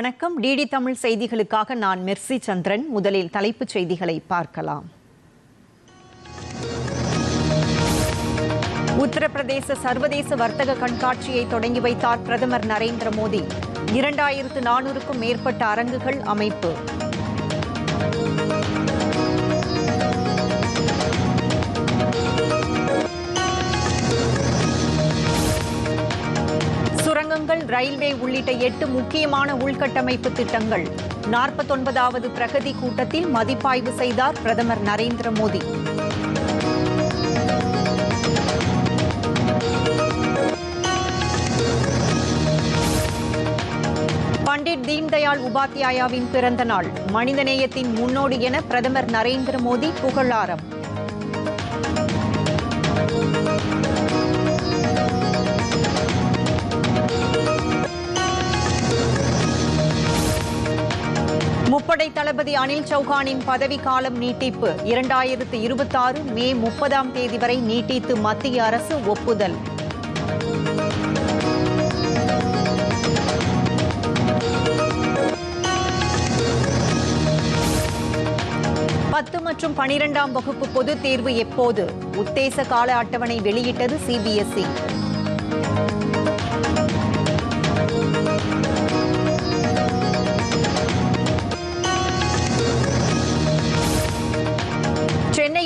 வணக்கம். டிடி தமிழ் செய்திகளுக்காக நான் மெர்சி சந்திரன். முதலில் தலைப்புச் செய்திகளை பார்க்கலாம். உத்தரப்பிரதேச சர்வதேச வர்த்தக கண்காட்சியை தொடங்கி வைத்தார் பிரதமர் நரேந்திர மோடி. இரண்டாயிரத்து நானூறுக்கும் மேற்பட்ட அரங்குகள் அமைப்பு. பாலங்கள் ரயில்வே உள்ளிட்ட எட்டு முக்கியமான உள்கட்டமைப்பு திட்டங்கள். நாற்பத்தொன்பதாவது பிரகதி கூட்டத்தில் மதிப்பாய்வு செய்தார் பிரதமர் நரேந்திர மோடி. பண்டிட் தீன்தயாள் உபாத்யாயாவின் பிறந்த நாள் மனிதநேயத்தின் முன்னோடி என பிரதமர் நரேந்திர மோடி புகழாரம். முப்படை தளபதி அனில் சௌஹானின் பதவிக்காலம் நீட்டிப்பு. இரண்டாயிரத்து இருபத்தாறு மே முப்பதாம் தேதி வரை நீட்டித்து மத்திய அரசு ஒப்புதல். பத்து மற்றும் பனிரெண்டாம் வகுப்பு பொதுத் தேர்வு எப்போது? உத்தேச கால அட்டவணை வெளியிட்டது சிபிஎஸ்இ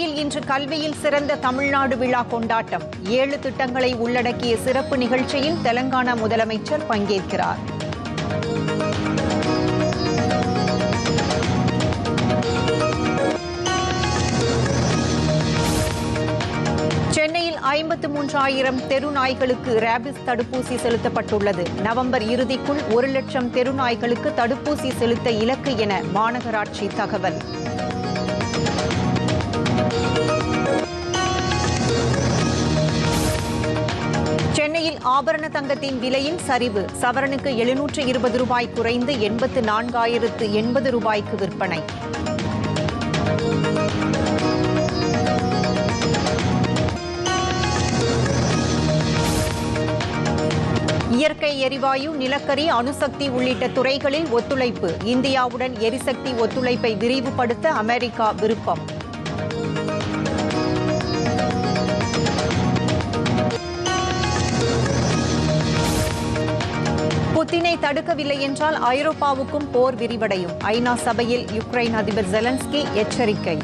சென்னையில் இன்று கல்வியில் சிறந்த தமிழ்நாடு விழா கொண்டாட்டம். ஏழு திட்டங்களை உள்ளடக்கிய சிறப்பு நிகழ்ச்சியில் தெலங்கானா முதலமைச்சர் பங்கேற்கிறார். சென்னையில் ஐம்பத்து மூன்றாயிரம் தெரு நாய்களுக்கு ரேபிஸ் தடுப்பூசி செலுத்தப்பட்டுள்ளது. நவம்பர் இறுதிக்குள் ஒரு லட்சம் தெரு நாய்களுக்கு தடுப்பூசி செலுத்த இலக்கு என மாநகராட்சி தகவல். ஆபரண தங்கத்தின் விலையில் சரிவு. சவரனுக்கு எழுநூற்று இருபது ரூபாய் குறைந்து எண்பத்து நான்காயிரத்து எண்பது ரூபாய்க்கு விற்பனை. இயற்கை எரிவாயு நிலக்கரி அணுசக்தி உள்ளிட்ட துறைகளில் ஒத்துழைப்பு. இந்தியாவுடன் எரிசக்தி ஒத்துழைப்பை விரிவுபடுத்த அமெரிக்கா விருப்பம். புட்டினை தடுக்கவில்லை என்றால் ஐரோப்பாவுக்கும் போர் விரிவடையும். ஐநா சபையில் யுக்ரைன் அதிபர் ஜெலன்ஸ்கி எச்சரிக்கை.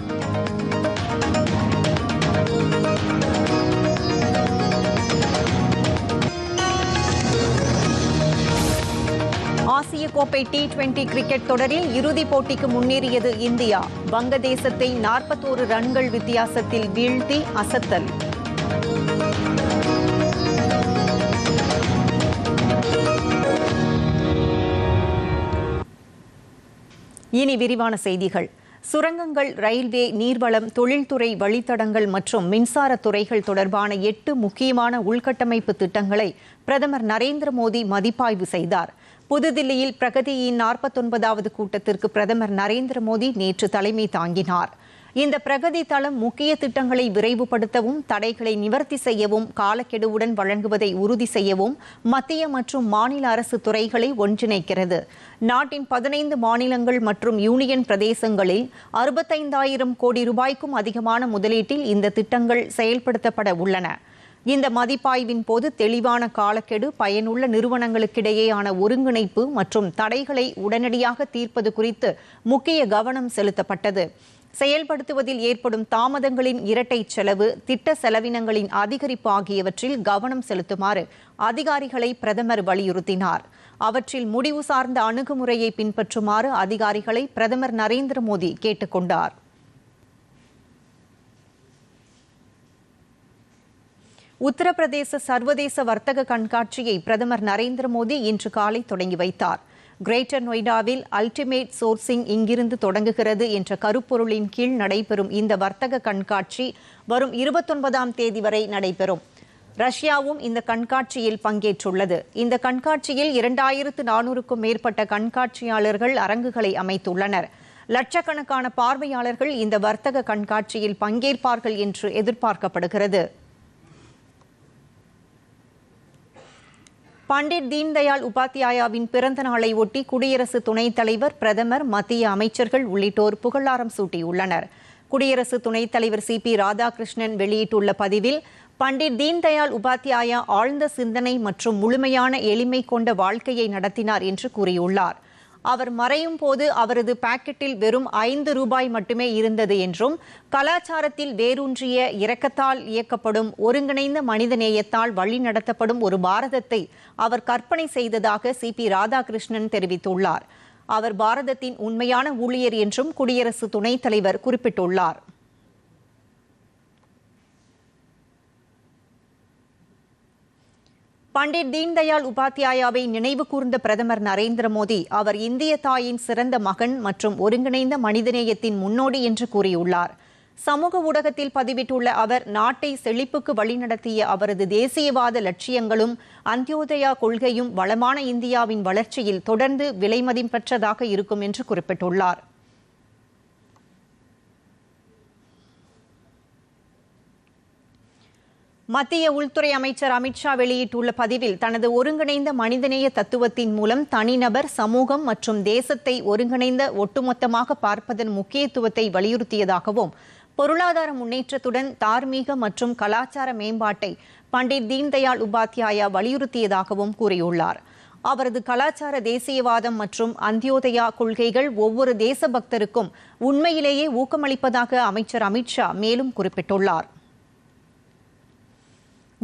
ஆசிய கோப்பை டி டுவெண்டி கிரிக்கெட் தொடரில் இறுதிப் போட்டிக்கு முன்னேறியது இந்தியா. வங்கதேசத்தை நாற்பத்தோரு ரன்கள் வித்தியாசத்தில் வீழ்த்தி அசத்தல். இனி விரிவான செய்திகள். சுரங்கங்கள் ரயில்வே நீர்வளம் தொழில்துறை வழித்தடங்கள் மற்றும் மின்சார துறைகள் தொடர்பான எட்டு முக்கியமான உள்கட்டமைப்பு திட்டங்களை பிரதமர் நரேந்திர மோடி மதிப்பாய்வு செய்தார். புதுதில்லியில் பிரகதியின் நாற்பத்தொன்பதாவது கூட்டத்திற்கு பிரதமர் நரேந்திர மோடி நேற்று தலைமை தாங்கினார். இந்த பிரகதி தளம் முக்கிய திட்டங்களை விரைவுபடுத்தவும் தடைகளை நிவர்த்தி செய்யவும் காலக்கெடுவுடன் வழங்குவதை உறுதி செய்யவும் மத்திய மற்றும் மாநில அரசு துறைகளை ஒன்றிணைக்கிறது. நாட்டின் பதினைந்து மாநிலங்கள் மற்றும் யூனியன் பிரதேசங்களில் அறுபத்தைந்தாயிரம் கோடி ரூபாய்க்கும் அதிகமான முதலீட்டில் இந்த திட்டங்கள் செயல்படுத்தப்பட உள்ளன. இந்த மதிப்பாய்வின் போது தெளிவான காலக்கெடு பயனுள்ள நிறுவனங்களுக்கிடையேயான ஒருங்கிணைப்பு மற்றும் தடைகளை உடனடியாக தீர்ப்பது குறித்து முக்கிய கவனம் செலுத்தப்பட்டது. செயல்படுத்துவதில் ஏற்படும் தாமதங்களின் இரட்டை செலவு திட்ட செலவினங்களின் அதிகரிப்பு ஆகியவற்றில் கவனம் செலுத்துமாறு அதிகாரிகளை பிரதமர் வலியுறுத்தினார். அவற்றில் முடிவு சார்ந்த அணுகுமுறையை பின்பற்றுமாறு அதிகாரிகளை பிரதமர் நரேந்திர மோடி கேட்டுக்கொண்டார் உத்தரப்பிரதேச சர்வதேச வர்த்தக கண்காட்சியை பிரதமர் நரேந்திர மோடி இன்று காலை தொடங்கி வைத்தார். கிரேட்டர் நொய்டாவில் அல்டிமேட் சோர்சிங் இங்கிருந்து தொடங்குகிறது என்ற கருப்பொருளின் கீழ் நடைபெறும் இந்த வர்த்தக கண்காட்சி வரும் இருபத்தொன்பதாம் தேதி வரை நடைபெறும். ரஷ்யாவும் இந்த கண்காட்சியில் பங்கேற்றுள்ளது. இந்த கண்காட்சியில் இரண்டாயிரத்து நானூறுக்கும் மேற்பட்ட கண்காட்சியாளர்கள் அரங்குகளை அமைத்துள்ளனர். லட்சக்கணக்கான பார்வையாளர்கள் இந்த வர்த்தக கண்காட்சியில் பங்கேற்பார்கள் என்று எதிர்பார்க்கப்படுகிறது. பண்டிட் தீன்தயாள் உபாத்தியாயாவின் பிறந்த நாளை ஒட்டி குடியரசு துணைத் தலைவர் பிரதமர் மத்திய அமைச்சர்கள் உள்ளிட்டோர் புகழாரம் சூட்டியுள்ளனர். குடியரசு துணைத் தலைவர் சி. பி. ராதாகிருஷ்ணன் வெளியிட்டுள்ள பதிவில் பண்டிட் தீன்தயாள் உபாத்தியாயா ஆழ்ந்த சிந்தனை மற்றும் முழுமையான எளிமை கொண்ட வாழ்க்கையை நடத்தினார் என்று கூறியுள்ளார். அவர் மறையும் போது அவரது பாக்கெட்டில் வெறும் ஐந்து ரூபாய் மட்டுமே இருந்தது என்றும் கலாச்சாரத்தில் வேரூன்றிய இரக்கத்தால் இயக்கப்படும் ஒருங்கிணைந்த மனிதநேயத்தால் வழிநடத்தப்படும் ஒரு பாரதத்தை அவர் கற்பனை செய்ததாக சி. பி. ராதாகிருஷ்ணன் தெரிவித்துள்ளார். அவர் பாரதத்தின் உண்மையான ஊழியர் என்றும் குடியரசு துணைத் தலைவர் குறிப்பிட்டுள்ளார். பண்டிட் தீன்தயாள் உபாத்யாயாவை நினைவு கூர்ந்த பிரதமர் நரேந்திர மோடி அவர் இந்திய தாயின் சிறந்த மகன் மற்றும் ஒருங்கிணைந்த மனிதநேயத்தின் முன்னோடி என்று கூறியுள்ளார். சமூக ஊடகத்தில் பதிவிட்டுள்ள அவர் நாட்டை செழிப்புக்கு வழிநடத்திய அவரது தேசியவாத லட்சியங்களும் அந்தியோதயா கொள்கையும் வளமான இந்தியாவின் வளர்ச்சியில் தொடர்ந்து விலைமதிப்பற்றதாக இருக்கும் என்று குறிப்பிட்டுள்ளார். மத்திய உள்துறை அமைச்சர் அமித்ஷா வெளியிட்டுள்ள பதிவில் தனது ஒருங்கிணைந்த மனிதநேய தத்துவத்தின் மூலம் தனிநபர் சமூகம் மற்றும் தேசத்தை ஒருங்கிணைந்த ஒட்டுமொத்தமாக பார்ப்பதன் முக்கியத்துவத்தை வலியுறுத்தியதாகவும் பொருளாதார முன்னேற்றத்துடன் தார்மீக மற்றும் கலாச்சார மேம்பாட்டை பண்டிட் தீன்தயாள் உபாத்யாயா வலியுறுத்தியதாகவும் கூறியுள்ளார். அவரது கலாச்சார தேசியவாதம் மற்றும் அந்தியோதயா கொள்கைகள் ஒவ்வொரு தேசபக்தருக்கும் உண்மையிலேயே ஊக்கமளிப்பதாக அமைச்சர் அமித்ஷா மேலும் குறிப்பிட்டுள்ளார்.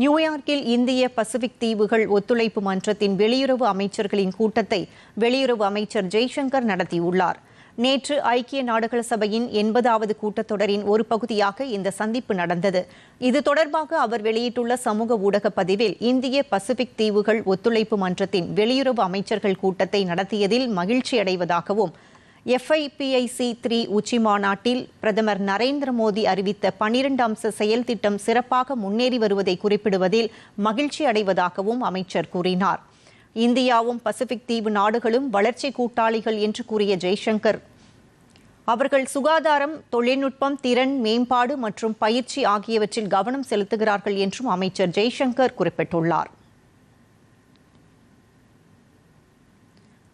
நியூயார்க்கில் இந்திய பசிபிக் தீவுகள் ஒத்துழைப்பு மன்றத்தின் வெளியுறவு அமைச்சர்களின் கூட்டத்தை வெளியுறவு அமைச்சர் ஜெய்சங்கர் நடத்தியுள்ளார். நேற்று ஐக்கிய நாடுகள் சபையின் எண்பதாவது கூட்டத்தொடரின் ஒரு பகுதியாக இந்த சந்திப்பு நடந்தது. இது தொடர்பாக அவர் வெளியிட்டுள்ள சமூக ஊடக பதிவில் இந்திய பசிபிக் தீவுகள் ஒத்துழைப்பு மன்றத்தின் வெளியுறவு அமைச்சர்கள் கூட்டத்தை நடத்தியதில் மகிழ்ச்சியடைவதாகவும் எஃப்ஐபிஐசி த்ரீ உச்சி மாநாட்டில் பிரதமர் நரேந்திர மோடி அறிவித்த பனிரெண்டு அம்ச செயல் திட்டம் சிறப்பாக முன்னேறி வருவதை குறிப்பிடுவதில் மகிழ்ச்சி அடைவதாகவும் அமைச்சர் கூறினார். இந்தியாவும் பசிபிக் தீவு நாடுகளும் வளர்ச்சி கூட்டாளிகள் என்று கூறிய ஜெய்சங்கர் அவர்கள் சுகாதாரம் தொழில்நுட்பம் திறன் மேம்பாடு மற்றும் பயிற்சி ஆகியவற்றில் கவனம் செலுத்துகிறார்கள் என்றும் அமைச்சர் ஜெய்சங்கர் குறிப்பிட்டுள்ளார்.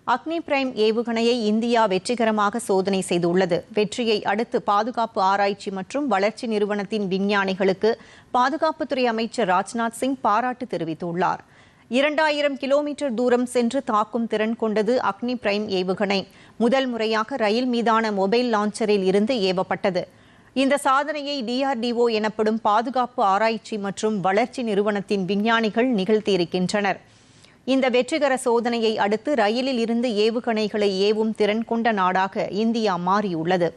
அக்னி பிரைம் ஏவுகணையை இந்தியா வெற்றிகரமாக சோதனை செய்துள்ளது. வெற்றியை அடுத்து பாதுகாப்பு ஆராய்ச்சி மற்றும் வளர்ச்சி நிறுவனத்தின் விஞ்ஞானிகளுக்கு பாதுகாப்புத்துறை அமைச்சர் ராஜ்நாத் சிங் பாராட்டு தெரிவித்துள்ளார். இரண்டாயிரம் கிலோமீட்டர் தூரம் சென்று தாக்கும் திறன் கொண்டது அக்னி பிரைம் ஏவுகணை. முதல் முறையாக ரயில் மீதான மொபைல் லான்ச்சரில் இருந்து ஏவப்பட்டது. இந்த சாதனையை டிஆர்டிஓ எனப்படும் பாதுகாப்பு ஆராய்ச்சி மற்றும் வளர்ச்சி நிறுவனத்தின் விஞ்ஞானிகள் நிகழ்த்தியிருக்கின்றனர். இந்த வெற்றிகர சோதனையை அடுத்து ரயிலில் இருந்து ஏவுகணைகளை ஏவும் திறன் கொண்ட நாடாக இந்தியா மாறியுள்ளது.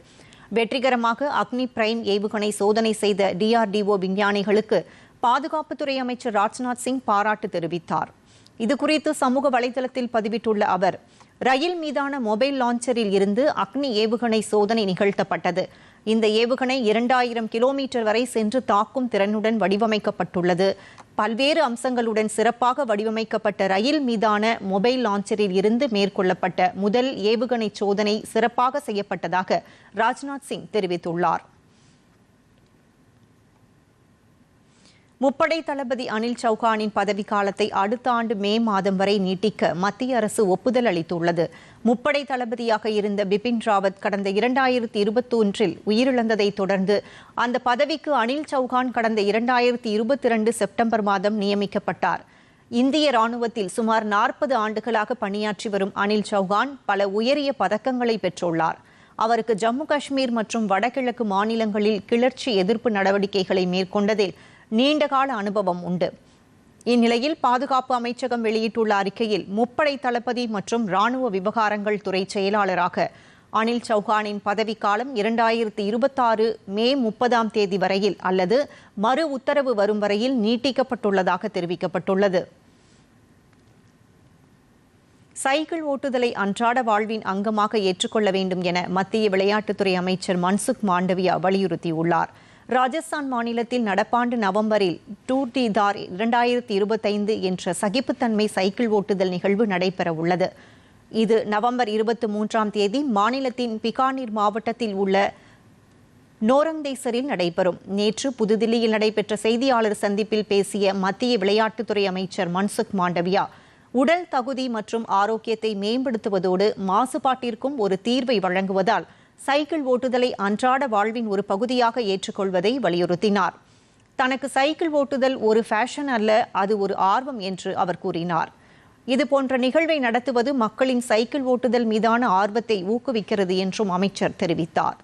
வெற்றிகரமாக அக்னி பிரைம் ஏவுகணை சோதனை செய்த டிஆர்டிஓ விஞ்ஞானிகளுக்கு பாதுகாப்புத்துறை அமைச்சர் ராஜ்நாத் சிங் பாராட்டு தெரிவித்தார். இதுகுறித்து சமூக வலைதளத்தில் பதிவிட்டுள்ள அவர் ரயில் மீதான மொபைல் லான்ச்சரில் இருந்து அக்னி ஏவுகணை சோதனை நிகழ்த்தப்பட்டது. இந்த ஏவுகணை இரண்டாயிரம் கிலோமீட்டர் வரை சென்று தாக்கும் திறனுடன் வடிவமைக்கப்பட்டுள்ளது. பல்வேறு அம்சங்களுடன் சிறப்பாக வடிவமைக்கப்பட்ட ரயில் மீதான மொபைல் லான்ச்சரில் இருந்து மேற்கொள்ளப்பட்ட முதல் ஏவுகணை சோதனை சிறப்பாக செய்யப்பட்டதாக ராஜ்நாத் சிங் தெரிவித்துள்ளார். முப்படை தளபதி அனில் சௌகானின் பதவிக்காலத்தை அடுத்த ஆண்டு மே மாதம் வரை நீட்டிக்க மத்திய அரசு ஒப்புதல் அளித்துள்ளது. முப்படை தளபதியாக இருந்த பிபின் ராவத் கடந்த இரண்டாயிரத்தி இருபத்தி ஒன்றில் உயிரிழந்ததை தொடர்ந்து அந்த பதவிக்கு அனில் சௌகான் கடந்த இரண்டாயிரத்தி இருபத்தி இரண்டு செப்டம்பர் மாதம் நியமிக்கப்பட்டார். இந்திய ராணுவத்தில் சுமார் நாற்பது ஆண்டுகளாக பணியாற்றி வரும் அனில் சௌகான் பல உயரிய பதக்கங்களை பெற்றுள்ளார். அவருக்கு ஜம்மு காஷ்மீர் மற்றும் வடகிழக்கு மாநிலங்களில் கிளர்ச்சி எதிர்ப்பு நடவடிக்கைகளை மேற்கொண்டதில் நீண்டகால அனுபவம் உண்டு. இந்நிலையில் பாதுகாப்பு அமைச்சகம் வெளியிட்டுள்ள அறிக்கையில் முப்படை தளபதி மற்றும் ராணுவ விவகாரங்கள் துறை செயலாளராக அனில் சௌஹானின் பதவிக்காலம் இரண்டாயிரத்தி இருபத்தாறு மே முப்பதாம் தேதி வரையில் அல்லது மறு உத்தரவு வரும் வரையில் நீட்டிக்கப்பட்டுள்ளதாக தெரிவிக்கப்பட்டுள்ளது. சைக்கிள் ஓட்டுதலை அன்றாட வாழ்வின் அங்கமாக ஏற்றுக்கொள்ள வேண்டும் என மத்திய விளையாட்டுத்துறை அமைச்சர் மன்சுக் மாண்டவியா வலியுறுத்தியுள்ளார். ராஜஸ்தான் மாநிலத்தில் நடப்பாண்டு நவம்பரில் டூ டி தார் இரண்டாயிரத்தி இருபத்தைந்து என்ற சகிப்புத்தன்மை சைக்கிள் ஓட்டுதல் நிகழ்வு நடைபெற உள்ளது இது நவம்பர் இருபத்தி மூன்றாம் தேதி மாநிலத்தின் பிகானீர் மாவட்டத்தில் உள்ள நோரங்தேசரில் நடைபெறும். நேற்று புதுதில்லியில் நடைபெற்ற செய்தியாளர் சந்திப்பில் பேசிய மத்திய விளையாட்டுத்துறை அமைச்சர் மன்சுக் மாண்டவியா உடல் தகுதி மற்றும் ஆரோக்கியத்தை மேம்படுத்துவதோடு மாசுபாட்டிற்கும் ஒரு தீர்வை வழங்குவதால் சைக்கிள் ஓட்டுதலை அன்றாட வாழ்வின் ஒரு பகுதியாக ஏற்றுக்கொள்வதை வலியுறுத்தினார். தனக்கு சைக்கிள் ஓட்டுதல் ஒரு ஃபேஷன் அல்ல அது ஒரு ஆர்வம் என்று அவர் கூறினார். இதுபோன்ற நிகழ்வை நடத்துவது மக்களின் சைக்கிள் ஓட்டுதல் மீதான ஆர்வத்தை ஊக்குவிக்கிறது என்றும் அமைச்சர் தெரிவித்தார்.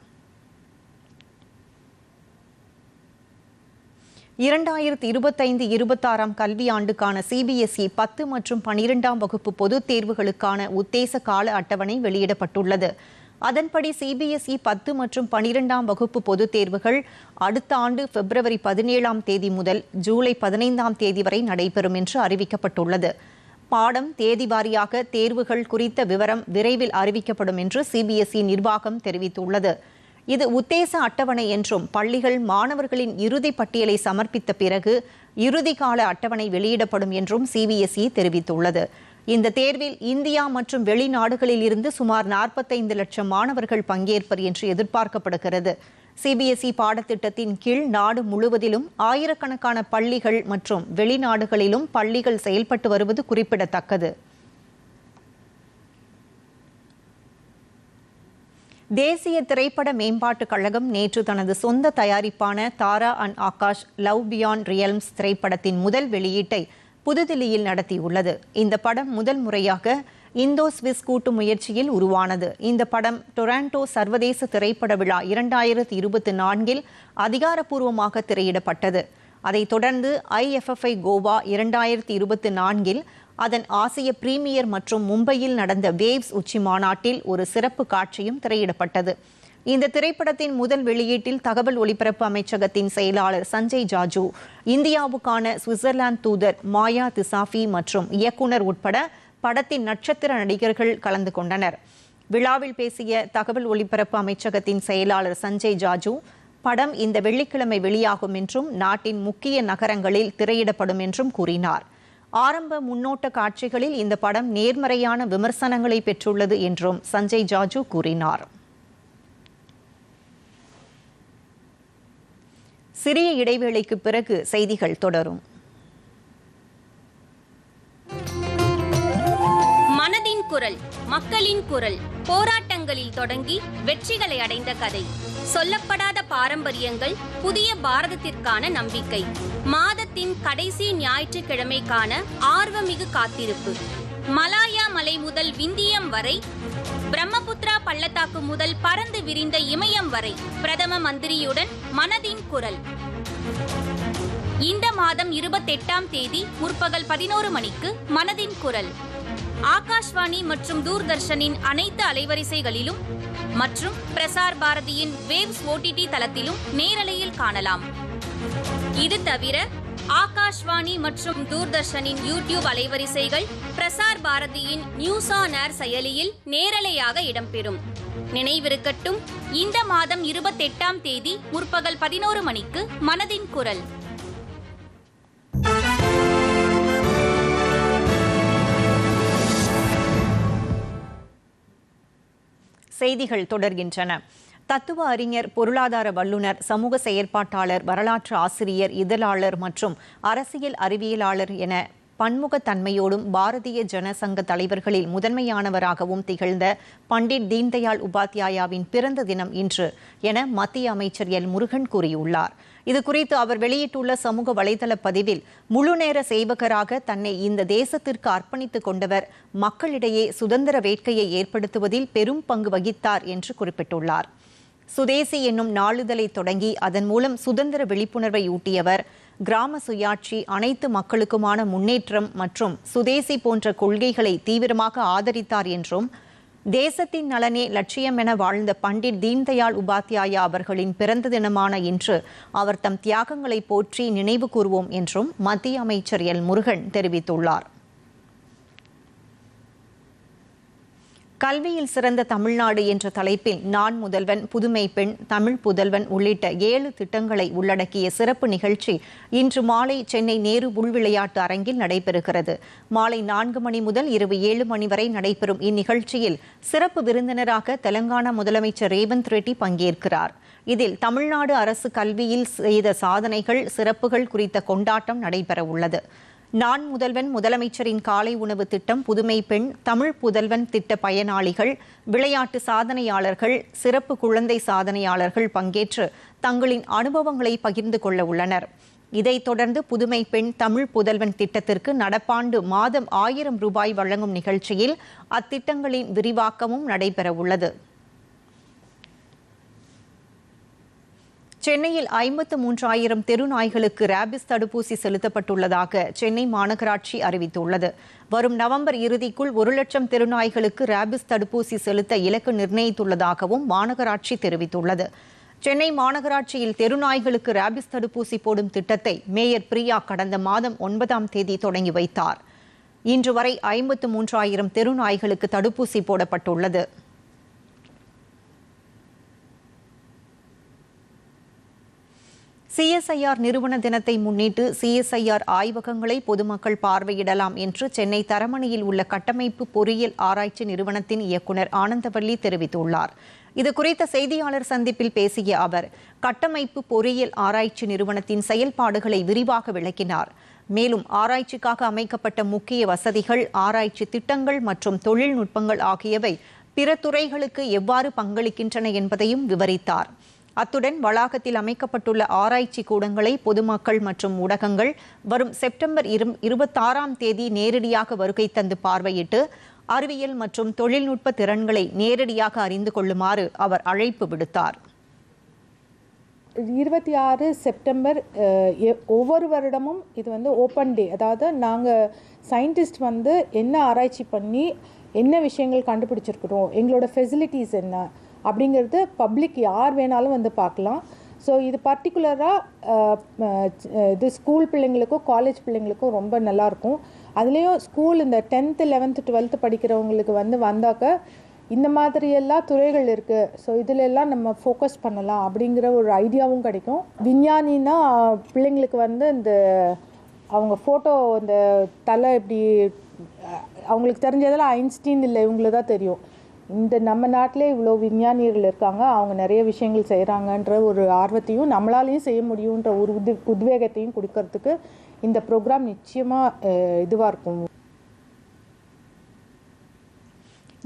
இரண்டாயிரத்தி இருபத்தைந்து இருபத்தாறாம் கல்வியாண்டுக்கான சிபிஎஸ்இ பத்து மற்றும் பனிரெண்டாம் வகுப்பு பொதுத் தேர்வுகளுக்கான உத்தேச கால அட்டவணை வெளியிடப்பட்டுள்ளது. அதன்படி சிபிஎஸ்இ பத்து மற்றும் பனிரெண்டாம் வகுப்பு பொதுத் தேர்வுகள் அடுத்த ஆண்டு பிப்ரவரி பதினேழாம் தேதி முதல் ஜூலை பதினைந்தாம் தேதி வரை நடைபெறும் என்று அறிவிக்கப்பட்டுள்ளது. பாடம் தேதி வாரியாக தேர்வுகள் குறித்த விவரம் விரைவில் அறிவிக்கப்படும் என்று சிபிஎஸ்இ நிர்வாகம் தெரிவித்துள்ளது. இது உத்தேச அட்டவணை என்றும் பள்ளிகள் மாணவர்களின் இறுதி பட்டியலை சமர்ப்பித்த பிறகு இறுதி கால அட்டவணை வெளியிடப்படும் என்றும் சிபிஎஸ்இ தெரிவித்துள்ளது. இந்த தேர்வில் இந்தியா மற்றும் வெளிநாடுகளில் இருந்து சுமார் நாற்பத்தைந்து லட்சம் மாணவர்கள் பங்கேற்பர் என்று எதிர்பார்க்கப்படுகிறது. சிபிஎஸ்இ பாடத்திட்டத்தின் கீழ் நாடு முழுவதிலும் ஆயிரக்கணக்கான பள்ளிகள் மற்றும் வெளிநாடுகளிலும் பள்ளிகள் செயல்பட்டு வருவது குறிப்பிடத்தக்கது. தேசிய திரைப்பட மேம்பாட்டுக் கழகம் நேற்று தனது சொந்த தயாரிப்பான Tara and Akash love beyond realms திரைப்படத்தின் முதல் வெளியீட்டை புதுதில்லியில் நடத்தியுள்ளது. இந்த படம் முதல் முறையாக இந்தோ ஸ்விஸ் கூட்டு முயற்சியில் உருவானது. இந்த படம் டொராண்டோ சர்வதேச திரைப்பட விழா இரண்டாயிரத்தி இருபத்தி நான்கில் அதிகாரப்பூர்வமாக திரையிடப்பட்டது. அதைத் தொடர்ந்து ஐஎஃப்எஃப்ஐ கோவா இரண்டாயிரத்தி இருபத்தி நான்கில் அதன் ஆசிய பிரீமியர் மற்றும் மும்பையில் நடந்த வேவ்ஸ் உச்சி மாநாட்டில் ஒரு சிறப்பு காட்சியும் திரையிடப்பட்டது. இந்த திரைப்படத்தின் முதல் வெளியீட்டில் தகவல் ஒலிபரப்பு அமைச்சகத்தின் செயலாளர் சஞ்சய் ஜாஜு இந்தியாவுக்கான சுவிட்சர்லாந்து தூதர் மாயா திசாஃபி மற்றும் இயக்குனர் உட்பட படத்தின் நட்சத்திர நடிகர்கள் கலந்து கொண்டனர். விழாவில் பேசிய தகவல் ஒலிபரப்பு அமைச்சகத்தின் செயலாளர் சஞ்சய் ஜாஜு படம் இந்த வெள்ளிக்கிழமை வெளியாகும் என்றும் நாட்டின் முக்கிய நகரங்களில் திரையிடப்படும் என்றும் கூறினார். ஆரம்ப முன்னோட்ட காட்சிகளில் இந்த படம் நேர்மறையான விமர்சனங்களை பெற்றுள்ளது என்றும் சஞ்சய் ஜாஜு கூறினார். சிறிய இடைவேளைக்கு பிறகு செய்திகள் தொடரும். மனதின் குரல் மக்களின் குரல் போராட்டங்களில் தொடங்கி வெற்றிகளை அடைந்த கதை. சொல்லப்படாத பாரம்பரியங்கள் புதிய பாரதத்திற்கான நம்பிக்கை. மாதத்தின் கடைசி ஞாயிற்றுக்கிழமைக்கான ஆர்வமிகு காத்திருப்பு. மலாயா மலை முதல் விந்தியம் வரை பிரம்மபுத்திரா பள்ளத்தாக்கு முதல் பறந்து விரிந்த இமயம் வரை பிரதம மந்திரியுடன் மனதின் குரல். இந்த மாதம் இருபத்தெட்டாம் தேதி முற்பகல் பதினோரு மணிக்கு மனதின் குரல். ஆகாஷ்வாணி மற்றும் தூர்தர்ஷனின் அனைத்து அலைவரிசைகளிலும் மற்றும் பிரசார் பாரதியின் வேவ்ஸ் ஓடிடி தளத்திலும் நேரலையில் காணலாம். இது தவிர ஆகாஷ்வாணி மற்றும் தூர்தர்ஷனின் யூடியூப் அலைவரிசைகள் பிரசார் பாரதியின் நியூஸ் ஆன் ஏர் செயலியில் நேரலையாக இடம்பெறும். நினைவிருக்கட்டும் இந்த மாதம் இருபத்தெட்டாம் தேதி முற்பகல் பதினோரு மணிக்கு மனதின் குரல். செய்திகள் தொடர்கின்றன. தத்துவ அறிஞர் பொருளாதார வல்லுநர் சமூக செயற்பாட்டாளர் வரலாற்று ஆசிரியர் இதழாளர் மற்றும் அரசியல் அறிவியலாளர் என பன்முகத்தன்மையோடும் பாரதிய ஜனசங்க தலைவர்களில் முதன்மையானவராகவும் திகழ்ந்த பண்டிட் தீன்தயாள் உபாத்யாயாவின் பிறந்த தினம் இன்று என மத்திய அமைச்சர் எல். முருகன் கூறியுள்ளார். இது குறித்து அவர் வெளியிட்டுள்ள சமூக வலைதள பதிவில் முழுநேர சேவகராக தன்னை இந்த தேசத்திற்கு அர்ப்பணித்துக் கொண்டவர் மக்களிடையே சுதந்திர வேட்கையை ஏற்படுத்துவதில் பெரும் பங்கு வகித்தார் என்று குறிப்பிட்டுள்ளார். சுதேசி என்னும் நாளிதழை தொடங்கி அதன் மூலம் சுதந்திர விழிப்புணர்வை ஊட்டியவர். கிராம சுயாட்சி அனைத்து மக்களுக்குமான முன்னேற்றம் மற்றும் சுதேசி போன்ற கொள்கைகளை தீவிரமாக ஆதரித்தார் என்றும் தேசத்தின் நலனே லட்சியம் என வாழ்ந்த பண்டிட் தீன்தயாள் உபாத்யாயா அவர்களின் பிறந்த தினமான இன்று அவர் தம் தியாகங்களை போற்றி நினைவு கூறுவோம் என்றும் மத்திய அமைச்சர் எல் முருகன் தெரிவித்துள்ளார். கல்வியில் சிறந்த தமிழ்நாடு என்ற தலைப்பில் நான் முதல்வன் புதுமை பெண் தமிழ் புதல்வன் உள்ளிட்ட ஏழு திட்டங்களை உள்ளடக்கிய சிறப்பு நிகழ்ச்சி இன்று மாலை சென்னை நேரு உள்விளையாட்டு அரங்கில் நடைபெறுகிறது. மாலை நான்கு மணி முதல் இரவு ஏழு மணி வரை நடைபெறும் இந்நிகழ்ச்சியில் சிறப்பு விருந்தினராக தெலங்கானா முதலமைச்சர் ரேவந்த் ரெட்டி பங்கேற்கிறார். இதில் தமிழ்நாடு அரசு கல்வியில் செய்த சாதனைகள் சிறப்புகள் குறித்த கொண்டாட்டம் நடைபெற உள்ளது நான் முதல்வன் முதலமைச்சரின் காலை உணவு திட்டம் புதுமை பெண் தமிழ் புதல்வன் திட்ட பயனாளிகள் விளையாட்டு சாதனையாளர்கள் சிறப்பு குழந்தை சாதனையாளர்கள் பங்கேற்று தங்களின் அனுபவங்களை பகிர்ந்து கொள்ள உள்ளனர். இதைத் தொடர்ந்து புதுமை பெண் தமிழ் புதல்வன் திட்டத்திற்கு நடப்பாண்டு மாதம் ஆயிரம் ரூபாய் வழங்கும் நிகழ்ச்சியில் அத்திட்டங்களின் விரிவாக்கமும் நடைபெறவுள்ளது. சென்னையில் ஐம்பத்து மூன்றாயிரம் தெருநாய்களுக்கு ரேபிஸ் தடுப்பூசி செலுத்தப்பட்டுள்ளதாக சென்னை மாநகராட்சி அறிவித்துள்ளது. வரும் நவம்பர் இறுதிக்குள் ஒரு லட்சம் தெருநாய்களுக்கு ரேபிஸ் தடுப்பூசி செலுத்த இலக்கு நிர்ணயித்துள்ளதாகவும் மாநகராட்சி தெரிவித்துள்ளது. சென்னை மாநகராட்சியில் தெருநாய்களுக்கு ரேபிஸ் தடுப்பூசி போடும் திட்டத்தை மேயர் பிரியா கடந்த மாதம் ஒன்பதாம் தேதி தொடங்கி வைத்தார். இன்று வரை ஐம்பத்து மூன்றாயிரம் தெருநாய்களுக்கு தடுப்பூசி போடப்பட்டுள்ளது. சிஎஸ்ஐஆர் நிறுவன தினத்தை முன்னிட்டு சிஎஸ்ஐஆர் ஆய்வகங்களை பொதுமக்கள் பார்வையிடலாம் என்று சென்னை தரமணியில் உள்ள கட்டமைப்பு பொறியியல் ஆராய்ச்சி நிறுவனத்தின் இயக்குநர் ஆனந்தவல்லி தெரிவித்துள்ளார். இது குறித்த செய்தியாளர் சந்திப்பில் பேசிய அவர் கட்டமைப்பு பொறியியல் ஆராய்ச்சி நிறுவனத்தின் செயல்பாடுகளை விரிவாக விளக்கினார். மேலும் ஆராய்ச்சிக்காக அமைக்கப்பட்ட முக்கிய வசதிகள் ஆராய்ச்சி திட்டங்கள் மற்றும் தொழில்நுட்பங்கள் ஆகியவை பிற துறைகளுக்கு எவ்வாறு பங்களிக்கின்றன என்பதையும் விவரித்தார். அத்துடன் வளாகத்தில் அமைக்கப்பட்டுள்ள ஆராய்ச்சி கூடங்களை பொதுமக்கள் மற்றும் ஊடகங்கள் வரும் செப்டம்பர் இரு இருபத்தாறாம் தேதி நேரடியாக வருகை தந்து பார்வையிட்டு அறிவியல் மற்றும் தொழில்நுட்ப திறன்களை நேரடியாக அறிந்து கொள்ளுமாறு அவர் அழைப்பு விடுத்தார். இருபத்தி ஆறு செப்டம்பர் அஹ், ஒவ்வொரு வருடமும் இது வந்து ஓப்பன் டே. அதாவது நாங்கள் சயின்டிஸ்ட் வந்து என்ன ஆராய்ச்சி பண்ணி என்ன விஷயங்கள் கண்டுபிடிச்சிருக்கிறோம் எங்களோட ஃபெசிலிட்டிஸ் என்ன அப்படிங்கிறது பப்ளிக் யார் வேணாலும் வந்து பார்க்கலாம். ஸோ இது பர்டிகுலராக இது ஸ்கூல் பிள்ளைங்களுக்கும் காலேஜ் பிள்ளைங்களுக்கும் ரொம்ப நல்லாயிருக்கும் அதுலேயும் ஸ்கூல் இந்த டென்த்து லெவன்த்து டுவெல்த்து படிக்கிறவங்களுக்கு வந்து வந்தாக்க இந்த மாதிரியெல்லாம் துறைகள் இருக்குது ஸோ இதில் எல்லாம் நம்ம ஃபோக்கஸ் பண்ணலாம் அப்படிங்கிற ஒரு ஐடியாவும் கிடைக்கும். விஞ்ஞானின்னா பிள்ளைங்களுக்கு வந்து இந்த அவங்க ஃபோட்டோ இந்த தலை இப்படி அவங்களுக்கு தெரிஞ்சதெல்லாம் ஐன்ஸ்டீன் இல்லை இவங்களுக்கு தான் தெரியும். இந்த நம்ம நாட்டிலே இவ்வளோ விஞ்ஞானிகள் இருக்காங்க அவங்க நிறைய விஷயங்கள் செய்கிறாங்கன்ற ஒரு ஆர்வத்தையும் நம்மளாலையும் செய்ய முடியுன்ற ஒரு உத் உத்வேகத்தையும் கொடுக்கறதுக்கு இந்த ப்ரோக்ராம் நிச்சயமாக இதுவாக இருக்கும்.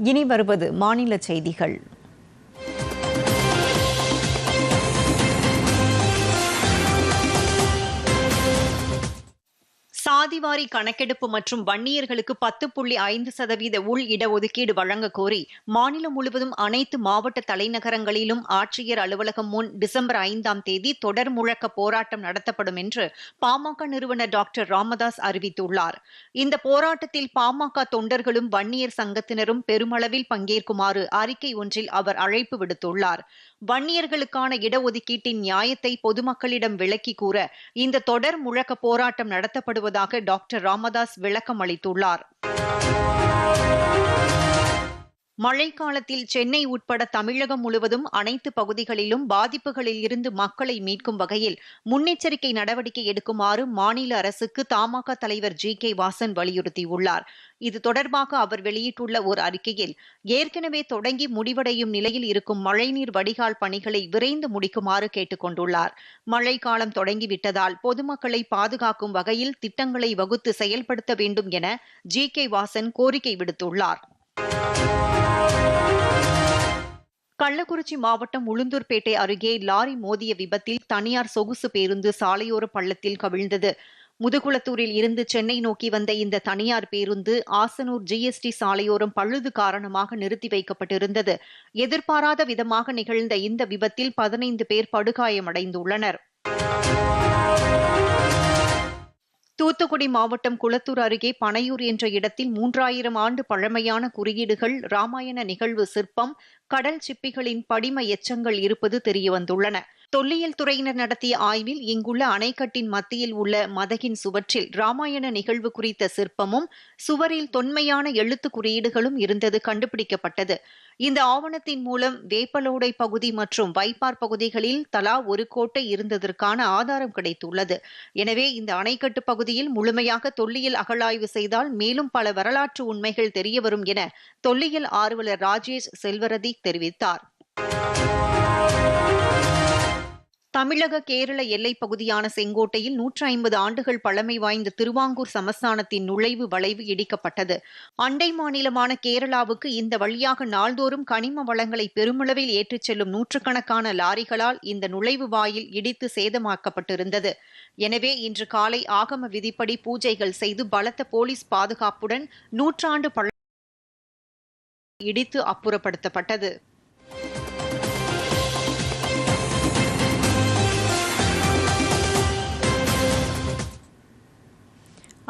இனி வருவது மாநில செய்திகள். சாதிவாரி கணக்கெடுப்பு மற்றும் வன்னியர்களுக்கு பத்து புள்ளி ஐந்து சதவீத உள் இடஒதுக்கீடு வழங்க கோரி மாநிலம் முழுவதும் அனைத்து மாவட்ட தலைநகரங்களிலும் ஆட்சியர் அலுவலகம் முன் டிசம்பர் ஐந்தாம் தேதி தொடர் முழக்க போராட்டம் நடத்தப்படும் என்று பாமக நிறுவனர் டாக்டர் ராமதாஸ் அறிவித்துள்ளார். இந்த போராட்டத்தில் பாமக தொண்டர்களும் வன்னியர் சங்கத்தினரும் பெருமளவில் பங்கேற்குமாறு அறிக்கை ஒன்றில் அவர் அழைப்பு விடுத்துள்ளார். வன்னியர்களுக்கான இடஒதுக்கீட்டின் நியாயத்தை பொதுமக்களிடம் விளக்கி கூற இந்த தொடர் முழக்க போராட்டம் நடத்தப்படுவதாக டாக்டர் ராமதாஸ் விளக்கம் அளித்துள்ளார். மழைக்காலத்தில் சென்னை உட்பட தமிழகம் முழுவதும் அனைத்து பகுதிகளிலும் பாதிப்புகளில் இருந்து மக்களை மீட்கும் வகையில் முன்னெச்சரிக்கை நடவடிக்கை எடுக்குமாறு மாநில அரசுக்கு தமாக தலைவர் ஜி. கே. வாசன் வலியுறுத்தியுள்ளார். இது தொடர்பாக அவர் வெளியிட்டுள்ள ஒரு அறிக்கையில் ஏற்கனவே தொடங்கி முடிவடையும் நிலையில் இருக்கும் மழைநீர் வடிகால் பணிகளை விரைந்து முடிக்குமாறு கேட்டுக்கொண்டுள்ளார். மழைக்காலம் தொடங்கிவிட்டதால் பொதுமக்களை பாதுகாக்கும் வகையில் திட்டங்களை வகுத்து செயல்படுத்த வேண்டும் என ஜி. கே. வாசன் கோரிக்கை விடுத்துள்ளார். கள்ளக்குறிச்சி மாவட்டம் உளுந்தூர்பேட்டை அருகே லாரி மோதிய விபத்தில் தனியார் சொகுசு பேருந்து சாலையோர பள்ளத்தில் கவிழ்ந்தது. முதுகுளத்தூரில் இருந்து சென்னை நோக்கி வந்த இந்த தனியார் பேருந்து ஆசனூர் ஜிஎஸ்டி சாலையோரம் பழுது காரணமாக நிறுத்தி வைக்கப்பட்டிருந்தது. எதிர்பாராத விதமாக நிகழ்ந்த இந்த விபத்தில் பதினைந்து பேர் படுகாயமடைந்துள்ளனர். தூத்துக்குடி மாவட்டம் குளத்தூர் அருகே பனையூர் என்ற இடத்தில் மூன்றாயிரம் ஆண்டு பழமையான குறியீடுகள் ராமாயண நிகழ்வு சிற்பம் கடல் சிப்பிகளின் படிம எச்சங்கள் இருப்பது தெரியவந்துள்ளன. தொல்லியல் துறையினர் நடத்திய ஆய்வில் இங்குள்ள அணைக்கட்டின் மத்தியில் உள்ள மதகின் சுவற்றில் ராமாயண நிகழ்வு குறித்த சிற்பமும் சுவரில் தொன்மையான எழுத்து குறியீடுகளும் இருந்தது கண்டுபிடிக்கப்பட்டது. இந்த ஆவணத்தின் மூலம் வேப்பலோடை பகுதி மற்றும் வைப்பார் பகுதிகளில் தலா ஒரு கோட்டை இருந்ததற்கான ஆதாரம் கிடைத்துள்ளது. எனவே இந்த அணைக்கட்டு பகுதியில் முழுமையாக தொல்லியல் அகழாய்வு செய்தால் மேலும் பல வரலாற்று உண்மைகள் தெரியவரும் என தொல்லியல் ஆர்வலர் ராஜேஷ் செல்வரதி தெரிவித்தார். தமிழக கேரள எல்லைப் பகுதியான செங்கோட்டையில் நூற்றி ஐம்பது ஆண்டுகள் பழமை வாய்ந்த திருவாங்கூர் சமஸ்தானத்தின் நுழைவு வளைவு இடிக்கப்பட்டது. அண்டை மாநிலமான கேரளாவுக்கு இந்த வழியாக நாள்தோறும் கனிம வளங்களை பெருமளவில் ஏற்றிச் செல்லும் நூற்றுக்கணக்கான லாரிகளால் இந்த நுழைவு வாயில் இடித்து சேதமாக்கப்பட்டிருந்தது. எனவே இன்று காலை ஆகம விதிப்படி பூஜைகள் செய்து பலத்த போலீஸ் பாதுகாப்புடன் நூற்றாண்டு பழ இடித்து அப்புறப்படுத்தப்பட்டது.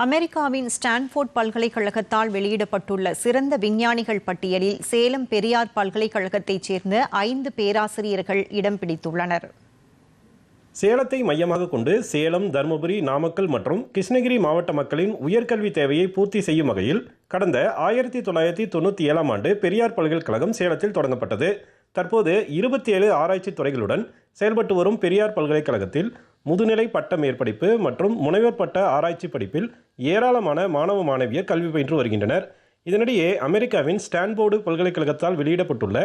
அமெரிக்காவின் ஸ்டான்ஃபோர்ட் பல்கலைக்கழகத்தால் வெளியிடப்பட்டுள்ள சிறந்த விஞ்ஞானிகள் பட்டியலில் சேலம் பெரியார் பல்கலைக்கழகத்தைச் சேர்ந்த ஐந்து பேராசிரியர்கள் இடம் பிடித்துள்ளனர். சேலத்தை மையமாக கொண்டு சேலம் தருமபுரி நாமக்கல் மற்றும் கிருஷ்ணகிரி மாவட்ட மக்களின் உயர்கல்வி தேவையை பூர்த்தி செய்யும் வகையில் கடந்த ஆயிரத்தி தொள்ளாயிரத்தி தொண்ணூற்றி ஏழாம் ஆண்டு பெரியார் பல்கலைக்கழகம் சேலத்தில் தொடங்கப்பட்டது. தற்போது இருபத்தி ஏழு ஆராய்ச்சி துறைகளுடன் செயல்பட்டு வரும் பெரியார் பல்கலைக்கழகத்தில் முதுநிலை பட்ட மேற்படிப்பு மற்றும் முனைவர் பட்ட ஆராய்ச்சி படிப்பில் ஏராளமான மாணவ மாணவியர் கல்வி பயின்று வருகின்றனர். இதனிடையே அமெரிக்காவின் ஸ்டான்போர்டு பல்கலைக்கழகத்தால் வெளியிடப்பட்டுள்ள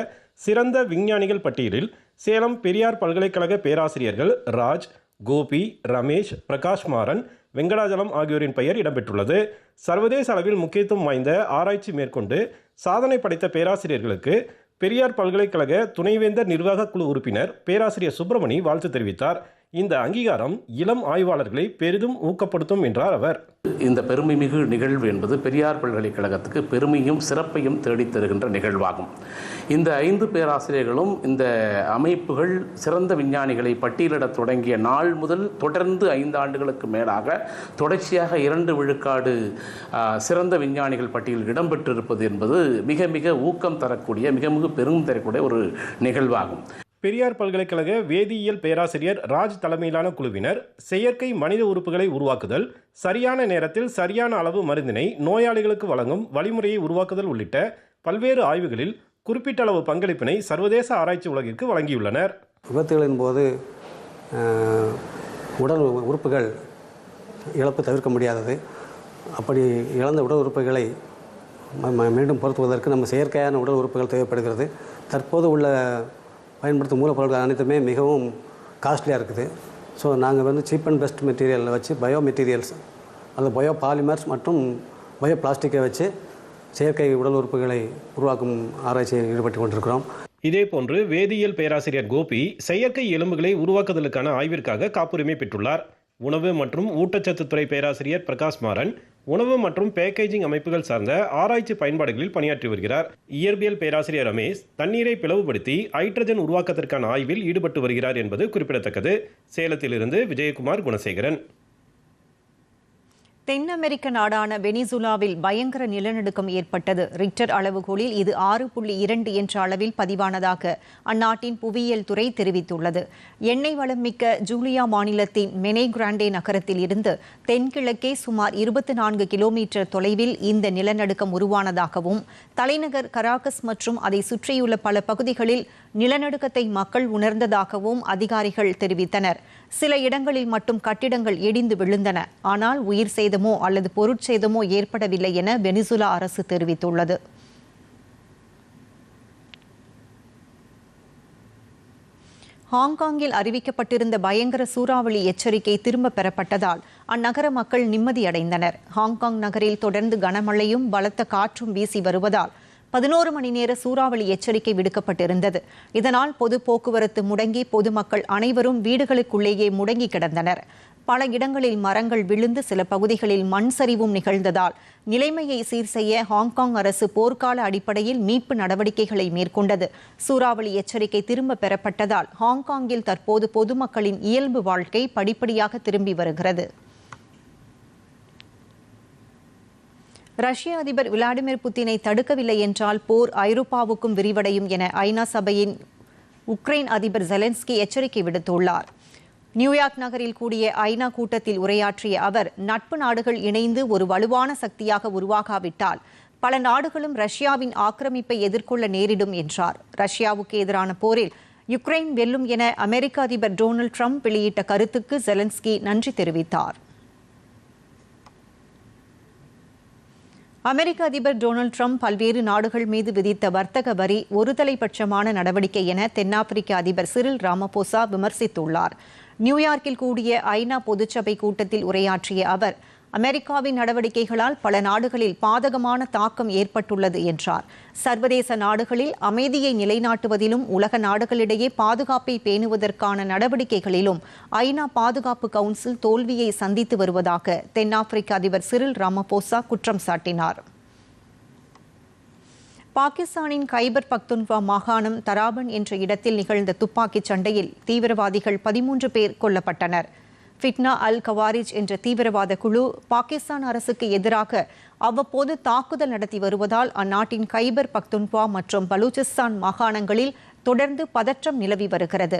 சிறந்த விஞ்ஞானிகள் பட்டியலில் சேலம் பெரியார் பல்கலைக்கழக பேராசிரியர்கள் ராஜ் கோபி ரமேஷ் பிரகாஷ் மாறன் வெங்கடாஜலம் ஆகியோரின் பெயர் இடம்பெற்றுள்ளது. சர்வதேச அளவில் முக்கியத்துவம் வாய்ந்த ஆராய்ச்சி மேற்கொண்டு சாதனை படைத்த பேராசிரியர்களுக்கு பெரியார் பல்கலைக்கழக துணைவேந்தர் நிர்வாக குழு உறுப்பினர் பேராசிரியர் சுப்பிரமணி வாழ்த்து தெரிவித்தார். இந்த அங்கீகாரம் இளம் ஆய்வாளர்களை பெரிதும் ஊக்கப்படுத்தும் என்றார் அவர். இந்த பெருமைமிகு நிகழ்வு என்பது பெரியார் பல்கலைக்கழகத்துக்கு பெருமையும் சிறப்பையும் தேடித் தருகின்ற நிகழ்வாகும். இந்த ஐந்து பேராசிரியர்களும் இந்த அமைப்புகள் சிறந்த விஞ்ஞானிகளை பட்டியலிடத் தொடங்கிய நாள் முதல் தொடர்ந்து ஐந்து ஆண்டுகளுக்கு மேலாக தொடர்ச்சியாக இரண்டு விழுக்காடு சிறந்த விஞ்ஞானிகள் பட்டியலில் இடம்பெற்றிருப்பது என்பது மிக மிக ஊக்கம் தரக்கூடிய மிக மிக பெரும் தரக்கூடிய ஒரு நிகழ்வாகும். பெரியார் பல்கலைக்கழக வேதியியல் பேராசிரியர் ராஜ் தலைமையிலான குழுவினர் செயற்கை மனித உறுப்புகளை உருவாக்குதல் சரியான நேரத்தில் சரியான அளவு மருந்தினை நோயாளிகளுக்கு வழங்கும் வழிமுறையை உருவாக்குதல் உள்ளிட்ட பல்வேறு ஆய்வுகளில் குறிப்பிட்ட அளவு பங்களிப்பினை சர்வதேச ஆராய்ச்சி உலகிற்கு வழங்கியுள்ளனர். விபத்துகளின் போது உடல் உறுப்புகள் இழப்பு தவிர்க்க முடியாதது. அப்படி இழந்த உடல் உறுப்புகளை மீண்டும் பொருத்துவதற்கு நம்ம செயற்கையான உடல் உறுப்புகள் தேவைப்படுகிறது. தற்போது உள்ள பயன்படுத்தும் மூலப்பொருட்கள் அனைத்துமே மிகவும் காஸ்ட்லியாக இருக்குது. ஸோ நாங்கள் வந்து சீப் அண்ட் பெஸ்ட் மெட்டீரியலில் வச்சு பயோ மெட்டீரியல்ஸ் அந்த பயோ பாலிமர்ஸ் மற்றும் பயோ பிளாஸ்டிக்கை வச்சு செயற்கை உடல் உறுப்புகளை உருவாக்கும் ஆராய்ச்சியில் ஈடுபட்டு கொண்டிருக்கிறோம். இதேபோன்று வேதியியல் பேராசிரியர் கோபி செயற்கை எலும்புகளை உருவாக்குதலுக்கான ஆய்விற்காக காப்புரிமை பெற்றுள்ளார். உணவு மற்றும் ஊட்டச்சத்து துறை பேராசிரியர் பிரகாஷ் மாறன் உணவு மற்றும் பேக்கேஜிங் அமைப்புகள் சார்ந்த ஆராய்ச்சி பயன்பாடுகளில் பணியாற்றி வருகிறார். இயற்பியல் பேராசிரியர் ரமேஷ் தண்ணீரை பிளவுபடுத்தி ஹைட்ரஜன் உருவாக்கத்திற்கான ஆய்வில் ஈடுபட்டு வருகிறார் என்பது குறிப்பிடத்தக்கது. சேலத்திலிருந்து விஜயகுமார் குணசேகரன். தென் அமெரிக்க நாடான வெனிசுலாவில் பயங்கர நிலநடுக்கம் ஏற்பட்டது. ரிக்டர் அளவுகோலில் இது ஆறு புள்ளி இரண்டு என்ற அளவில் பதிவானதாக அந்நாட்டின் புவியியல் துறை தெரிவித்துள்ளது. எண்ணெய் வளம் மிக்க ஜூலியா மாநிலத்தின் மெனே கிராண்டே நகரத்தில் இருந்து தென்கிழக்கே சுமார் இருபத்தி நான்கு கிலோமீட்டர் தொலைவில் இந்த நிலநடுக்கம் உருவானதாகவும் தலைநகர் கராகஸ் மற்றும் அதை சுற்றியுள்ள பல பகுதிகளில் நிலநடுக்கத்தை மக்கள் உணர்ந்ததாகவும் அதிகாரிகள் தெரிவித்தனர். சில இடங்களில் மட்டும் கட்டிடங்கள் இடிந்து விழுந்தன. ஆனால் உயிர் சேதமோ அல்லது பொருட்சேதமோ ஏற்படவில்லை என வெனிசுலா அரசு தெரிவித்துள்ளது. ஹாங்காங்கில் அறிவிக்கப்பட்டிருந்த பயங்கர சூறாவளி எச்சரிக்கை திரும்ப பெறப்பட்டதால் அந்நகர மக்கள் நிம்மதியடைந்தனர். ஹாங்காங் நகரில் தொடர்ந்து கனமழையும் பலத்த காற்றும் வீசி வருவதால் பதினோரு மணி நேர சூறாவளி எச்சரிக்கை விடுக்கப்பட்டிருந்தது. இதனால் பொது போக்குவரத்து முடங்கி பொதுமக்கள் அனைவரும் வீடுகளுக்குள்ளேயே முடங்கி கிடந்தனர். பல இடங்களில் மரங்கள் விழுந்து சில பகுதிகளில் மண் சரிவும் நிகழ்ந்ததால் நிலைமையை சீர் செய்ய ஹாங்காங் அரசு போர்க்கால அடிப்படையில் மீட்பு நடவடிக்கைகளை மேற்கொண்டது. சூறாவளி எச்சரிக்கை திரும்ப பெறப்பட்டதால் ஹாங்காங்கில் தற்போது பொதுமக்களின் இயல்பு வாழ்க்கை படிப்படியாக திரும்பி வருகிறது. ரஷ்ய அதிபர் விளாடிமிர் புட்டினை தடுக்கவில்லை என்றால் போர் ஐரோப்பாவுக்கும் விரிவடையும் என ஐநா சபையின் உக்ரைன் அதிபர் ஜெலன்ஸ்கி எச்சரிக்கை விடுத்துள்ளார். நியூயார்க் நகரில் கூடிய ஐநா கூட்டத்தில் உரையாற்றிய அவர் நட்பு நாடுகள் இணைந்து ஒரு வலுவான சக்தியாக உருவாகாவிட்டால் பல நாடுகளும் ரஷ்யாவின் ஆக்கிரமிப்பை எதிர்கொள்ள நேரிடும் என்றார். ரஷ்யாவுக்கு எதிரான போரில் யுக்ரைன் வெல்லும் என அமெரிக்க அதிபர் டொனால்டு ட்ரம்ப் வெளியிட்ட கருத்துக்கு ஜெலன்ஸ்கி நன்றி தெரிவித்தார். அமெரிக்க அதிபர் டொனால்டு ட்ரம்ப் பல்வேறு நாடுகள் மீது விதித்த வர்த்தக வரி ஒருதலைபட்சமான நடவடிக்கை என தென்னாப்பிரிக்க அதிபர் சிறில் ராமபோசா விமர்சித்துள்ளார். நியூயார்க்கில் கூடிய ஐநா பொதுச்சபை கூட்டத்தில் உரையாற்றிய அவர் அமெரிக்காவின் நடவடிக்கைகளால் பல நாடுகளில் பாதகமான தாக்கம் ஏற்பட்டுள்ளது என்றார். சர்வதேச நாடுகளில் அமைதியை நிலைநாட்டுவதிலும் உலக நாடுகளிடையே பாதுகாப்பை பேணுவதற்கான நடவடிக்கைகளிலும் ஐநா பாதுகாப்பு கவுன்சில் தோல்வியை சந்தித்து வருவதாக தென்னாப்பிரிக்க அதிபர் சிறில் ராமபோசா குற்றம் சாட்டினார். பாகிஸ்தானின் கைபர் பக்துன்வா மாகாணம் தராபன் என்ற இடத்தில் நிகழ்ந்த துப்பாக்கிச் சண்டையில் தீவிரவாதிகள் பதிமூன்று பேர் கொல்லப்பட்டனர். ஃபிட்னா அல் கவாரிஜ் என்ற தீவிரவாத குழு பாகிஸ்தான் அரசுக்கு எதிராக அவ்வப்போது தாக்குதல் நடத்தி வருவதால் அந்நாட்டின் கைபர் பக்துன்வா மற்றும் பலூச்சிஸ்தான் மாகாணங்களில் தொடர்ந்து பதற்றம் நிலவி வருகிறது.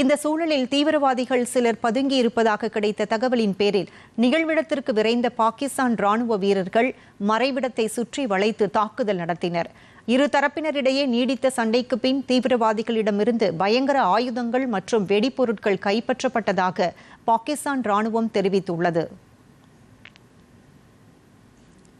இந்த சூழலில் தீவிரவாதிகள் சிலர் பதுங்கி இருப்பதாக கிடைத்த தகவலின் பேரில் நிகழ்விடத்திற்கு விரைந்த பாகிஸ்தான் ராணுவ வீரர்கள் மறைவிடத்தை சுற்றி வளைத்து தாக்குதல் நடத்தினர். இரு தரப்பினரிடையே நீடித்த சண்டைக்கு பின் தீவிரவாதிகளிடமிருந்து பயங்கர ஆயுதங்கள் மற்றும் வெடிப்பொருட்கள் கைப்பற்றப்பட்டதாக பாகிஸ்தான் ராணுவம் தெரிவித்துள்ளது.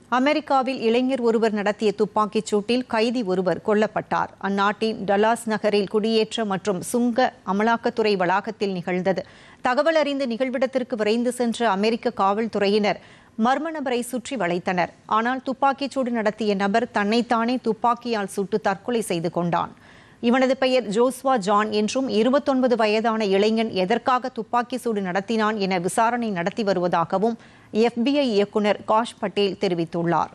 அமெரிக்காவில் இளைஞர் ஒருவர் நடத்திய துப்பாக்கிச் சூட்டில் கைதி ஒருவர் கொல்லப்பட்டார். அந்நாட்டின் டலாஸ் நகரில் குடியேற்ற மற்றும் சுங்க அமலாக்கத்துறை வளாகத்தில் நிகழ்ந்தது. தகவல் அறிந்து நிகழ்விடத்திற்கு விரைந்து சென்ற அமெரிக்க காவல்துறையினர் மர்ம நபரை சுற்றி வளைத்தனர். ஆனால் துப்பாக்கிச்சூடு நடத்திய நபர் தன்னைத்தானே துப்பாக்கியால் சுட்டு தற்கொலை செய்து கொண்டான். இவனது பெயர் ஜோஸ்வா ஜான் என்றும் இருபத்தொன்பது வயதான இளைஞன் எதற்காக துப்பாக்கி சூடு நடத்தினான் என விசாரணை நடத்தி வருவதாகவும் எஃபிஐ இயக்குநர் காஷ் பட்டேல் தெரிவித்துள்ளார்.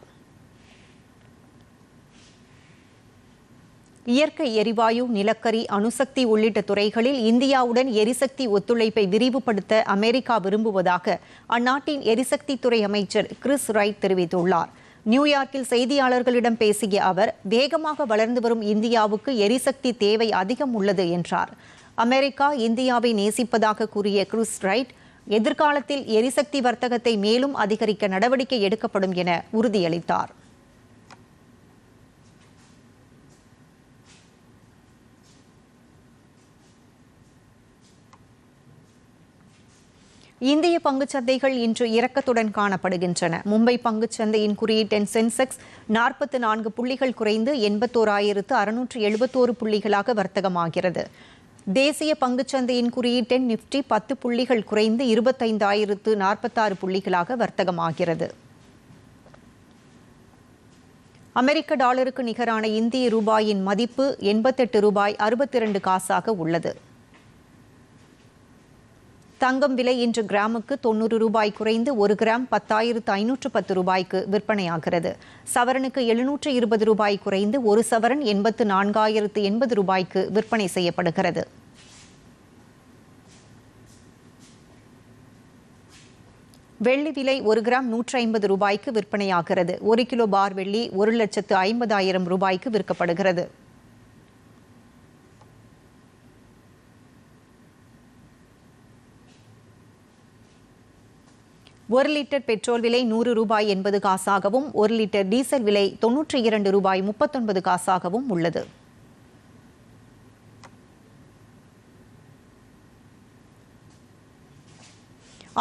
இயற்கை எரிவாயு நிலக்கரி அணுசக்தி உள்ளிட்ட துறைகளில் இந்தியாவுடன் எரிசக்தி ஒத்துழைப்பை விரிவுபடுத்த அமெரிக்கா விரும்புவதாக அந்நாட்டின் எரிசக்தி துறை அமைச்சர் கிறிஸ் ரைட் தெரிவித்துள்ளார். நியூயார்க்கில் செய்தியாளர்களிடம் பேசிய அவர் வேகமாக வளர்ந்து வரும் இந்தியாவுக்கு எரிசக்தி தேவை அதிகம் உள்ளது என்றார். அமெரிக்கா இந்தியாவை நேசிப்பதாக கூறிய குரூஸ் ரைட் எதிர்காலத்தில் எரிசக்தி வர்த்தகத்தை மேலும் அதிகரிக்க நடவடிக்கை எடுக்கப்படும் என உறுதியளித்தார். இந்திய பங்குச்சந்தைகள் இன்று இறக்கத்துடன் காணப்படுகின்றன. மும்பை பங்குச்சந்தையின் குறியீட்டெண் சென்செக்ஸ் நாற்பத்தி நான்கு புள்ளிகள் குறைந்து எண்பத்தோராயிரத்து அறுநூற்று எழுபத்தோரு புள்ளிகளாக வர்த்தகமாகிறது. தேசிய பங்குச்சந்தையின் குறியீட்டெண் நிப்டி பத்து புள்ளிகள் குறைந்து இருபத்தைந்தாயிரத்து நாற்பத்தாறு புள்ளிகளாக வர்த்தகமாகிறது. அமெரிக்க டாலருக்கு நிகரான இந்திய ரூபாயின் மதிப்பு எண்பத்தெட்டு ரூபாய் அறுபத்திரண்டு காசாக உள்ளது. தங்கம் விலை இன்று கிராமுக்கு தொண்ணூறு ரூபாய் குறைந்து ஒரு கிராம் பத்தாயிரத்து ஐநூற்று பத்து ரூபாய்க்கு விற்பனையாகிறது. சவரனுக்கு எழுநூற்று இருபது ரூபாய் குறைந்து ஒரு சவரன் எண்பத்து நான்காயிரத்து எண்பது ரூபாய்க்கு விற்பனை செய்யப்படுகிறது. வெள்ளி விலை ஒரு கிராம் நூற்றி ஐம்பது ரூபாய்க்கு விற்பனையாகிறது. ஒரு கிலோ பார் வெள்ளி ஒரு லட்சத்து ஐம்பதாயிரம் ரூபாய்க்கு விற்கப்படுகிறது. ஒரு லிட்டர் பெட்ரோல் விலை நூறு ரூபாய் எண்பது காசாகவும் ஒரு லிட்டர் டீசல் விலை தொன்னூற்றி இரண்டு ரூபாய் முப்பத்தொன்பது காசாகவும் உள்ளது.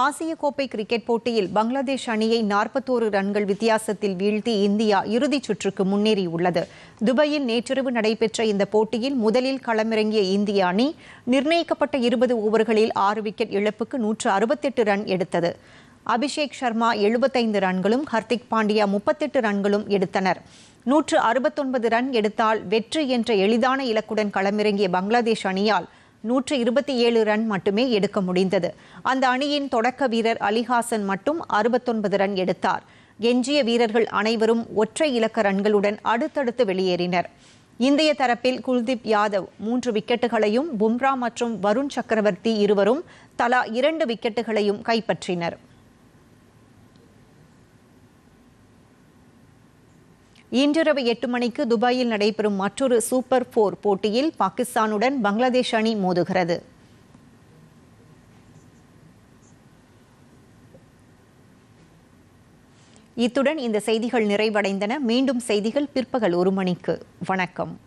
ஆசிய கோப்பை கிரிக்கெட் போட்டியில் பங்களாதேஷ் அணியை நாற்பத்தோரு ரன்கள் வித்தியாசத்தில் வீழ்த்தி இந்தியா இறுதிச் சுற்றுக்கு முன்னேறியுள்ளது. துபாயில் நேற்றிரவு நடைபெற்ற இந்த போட்டியில் முதலில் களமிறங்கிய இந்திய அணி நிர்ணயிக்கப்பட்ட இருபது ஓவர்களில் ஆறு விக்கெட் இழப்புக்கு நூற்று அறுபத்தெட்டு ரன் எடுத்தது. அபிஷேக் சர்மா எழுபத்தைந்து ரன்களும் ஹர்திக் பாண்டியா முப்பத்தெட்டு ரன்களும் எடுத்தனர். நூற்று அறுபத்தொன்பது ரன் எடுத்தால் வெற்றி என்ற எளிதான இலக்குடன் களமிறங்கிய பங்களாதேஷ் அணியால் நூற்று இருபத்தி ஏழு ரன் மட்டுமே எடுக்க முடிந்தது. அந்த அணியின் தொடக்க வீரர் அலிஹாசன் மட்டும் அறுபத்தொன்பது ரன் எடுத்தார். எஞ்சிய வீரர்கள் அனைவரும் ஒற்றை இலக்க ரன்களுடன் அடுத்தடுத்து வெளியேறினர். இந்திய தரப்பில் குல்தீப் யாதவ் மூன்று விக்கெட்டுகளையும் பும்ரா மற்றும் வருண் சக்கரவர்த்தி இருவரும் தலா இரண்டு விக்கெட்டுகளையும் கைப்பற்றினர். இன்றிரவு எட்டு மணிக்கு துபாயில் நடைபெறும் மற்றொரு சூப்பர் போர் போட்டியில் பாகிஸ்தானுடன் பங்களாதேஷ் அணி மோதுகிறது. இத்துடன் இந்த செய்திகள் நிறைவடைந்தன. மீண்டும் செய்திகள் பிற்பகல் ஒரு மணிக்கு. வணக்கம்.